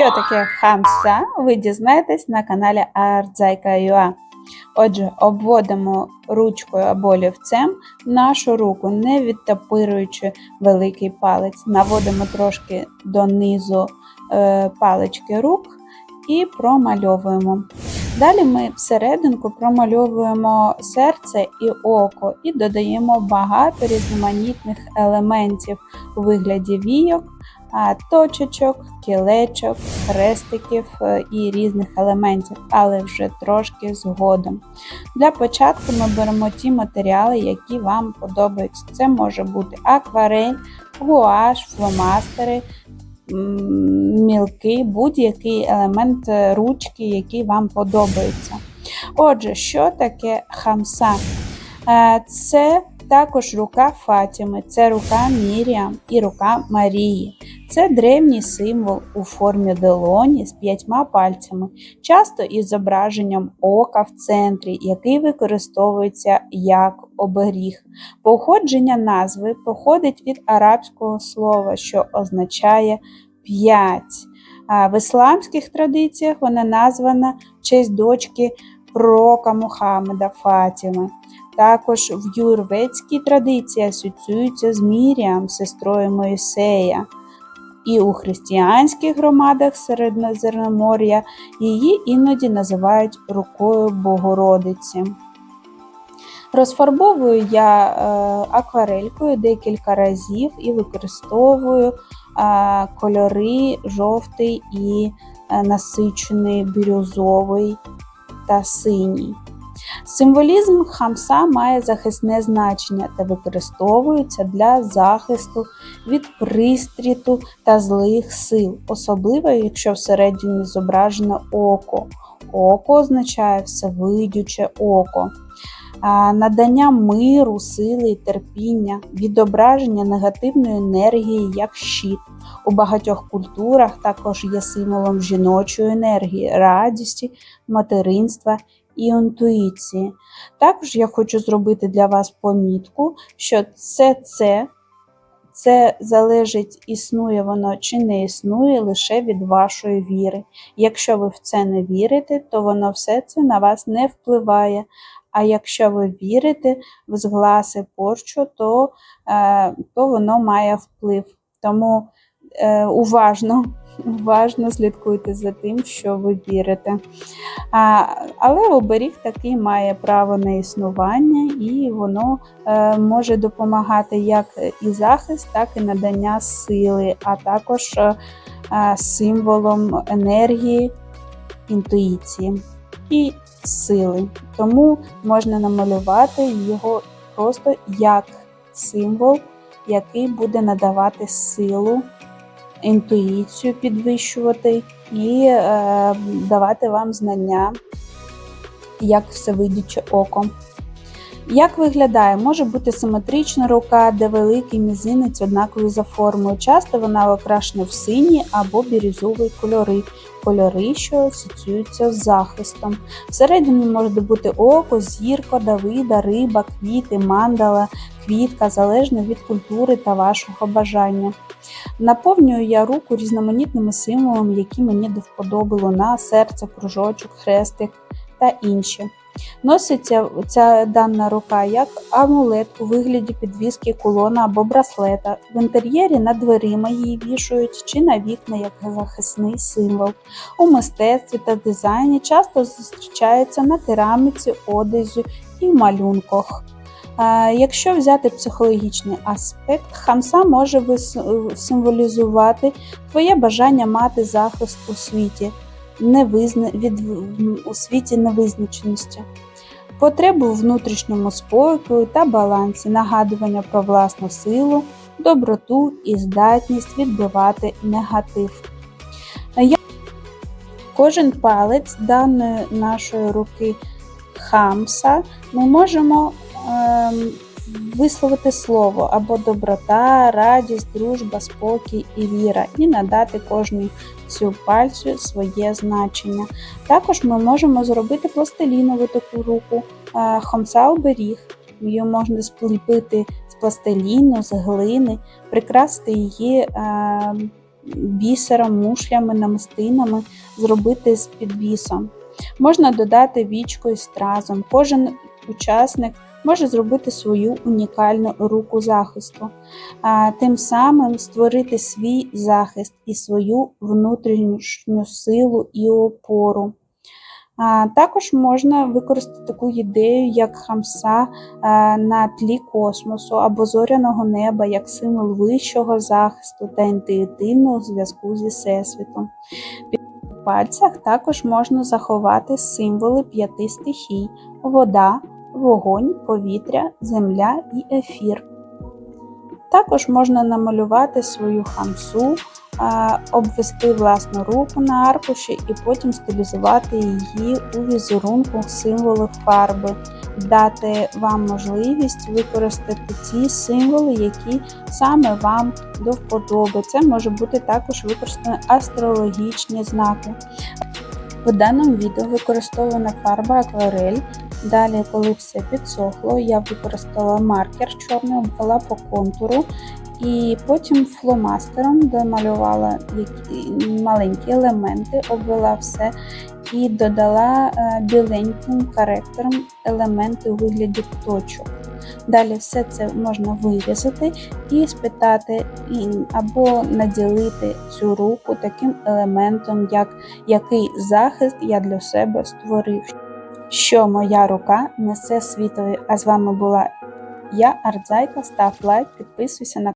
Що таке хамса, ви дізнаєтесь на каналі Artzaika.ua. Отже, обводимо ручкою або олівцем нашу руку, не відтопируючи великий палець. Наводимо трошки донизу е, палички рук і промальовуємо. Далі ми всерединку промальовуємо серце і око і додаємо багато різноманітних елементів у вигляді війок, точечок, кілечок, хрестиків е, і різних елементів, але вже трошки згодом. Для початку ми беремо ті матеріали, які вам подобаються. Це може бути акварель, гуаш, фломастери, мілки, будь-який елемент е, ручки, який вам подобається. Отже, що таке хамса? Е, Це також рука Фатіми, це рука Міріам і рука Марії. Це древній символ у формі долоні з п'ятьма пальцями, часто із зображенням ока в центрі, який використовується як оберіг. Походження назви походить від арабського слова, що означає п'ять. В ісламських традиціях вона названа в честь дочки пророка Мухаммеда Фатіми. Також в юрведській традиції асоціюється з Міріам, сестрою Моїсея. І у християнських громадах Середземномор'я її іноді називають рукою Богородиці. Розфарбовую я е, акварелькою декілька разів і використовую е, кольори жовтий і е, насичений бірюзовий та синій. Символізм хамса має захисне значення та використовується для захисту від пристріту та злих сил, особливо якщо всередині зображено око. Око означає всевидюче око. Надання миру, сили і терпіння, відображення негативної енергії як щит. У багатьох культурах також є символом жіночої енергії, радісті, материнства і інтуїції. Також я хочу зробити для вас помітку, що це це, це залежить, існує воно чи не існує лише від вашої віри. Якщо ви в це не вірите, то воно все це на вас не впливає. А якщо ви вірите в згласи порчу, то, е, то воно має вплив. Тому уважно уважно слідкуйте за тим, що ви вірите. Але оберіг такий має право на існування, і воно е, може допомагати як і захист, так і надання сили, а також е, символом енергії, інтуїції і сили. Тому можна намалювати його просто як символ, який буде надавати силу інтуїцію підвищувати і е, давати вам знання, як всевидяче око. Як виглядає, може бути симетрична рука, де великий мізинець однаковий за формою. Часто вона окрашена в сині або бірюзові кольори, кольори, що асоціюються з захистом. Всередині може бути око, зірка, давида, риба, квіти, мандала, квітка, залежно від культури та вашого бажання. Наповнюю я руку різноманітними символами, які мені до вподоби луна, серце, кружочок, хрестик та інші. Носиться ця дана рука як амулет у вигляді підвіски кулона або браслета. В інтер'єрі над дверима її вішують чи на вікна як захисний символ. У мистецтві та дизайні часто зустрічається на кераміці, одязі і малюнках. Якщо взяти психологічний аспект, хамса може символізувати твоє бажання мати захист у світі, невизна... від... у світі невизначеності, потребу в внутрішньому спокою та балансі, нагадування про власну силу, доброту і здатність відбивати негатив. Кожен палець даної нашої руки хамса ми можемо Ем, висловити слово або доброта, радість, дружба, спокій і віра, і надати кожній цю пальцю своє значення. Також ми можемо зробити пластилінову таку руку, е, хомса оберіг. Її можна спліпити з пластиліну, з глини, прикрасити її ем, бісером, мушлями, намистинами зробити з підвісом. Можна додати вічко із стразом. Кожен учасник може зробити свою унікальну руку захисту, а тим самим створити свій захист і свою внутрішню силу і опору. А, Також можна використати таку ідею, як хамса на тлі космосу або зоряного неба як символ вищого захисту та інтуїтивного зв'язку зі Всесвітом. Під пальцях також можна заховати символи п'яти стихій: вода, вогонь, повітря, земля і ефір. Також можна намалювати свою хамсу, обвести власну руку на аркуші і потім стилізувати її у візерунку символів фарби, дати вам можливість використати ті символи, які саме вам до вподоби. Це може бути також використані астрологічні знаки. В даному відео використована фарба акварель. Далі, коли все підсохло, я використала маркер чорний, обвела по контуру і потім фломастером домалювала маленькі елементи, обвела все і додала е, біленьким коректором елементи у вигляді точок. Далі все це можна вирізати і спитати або наділити цю руку таким елементом, як який захист я для себе створив. Що моя рука несе світові. А з вами була я, Артзайка. Став лайк, підписуйся на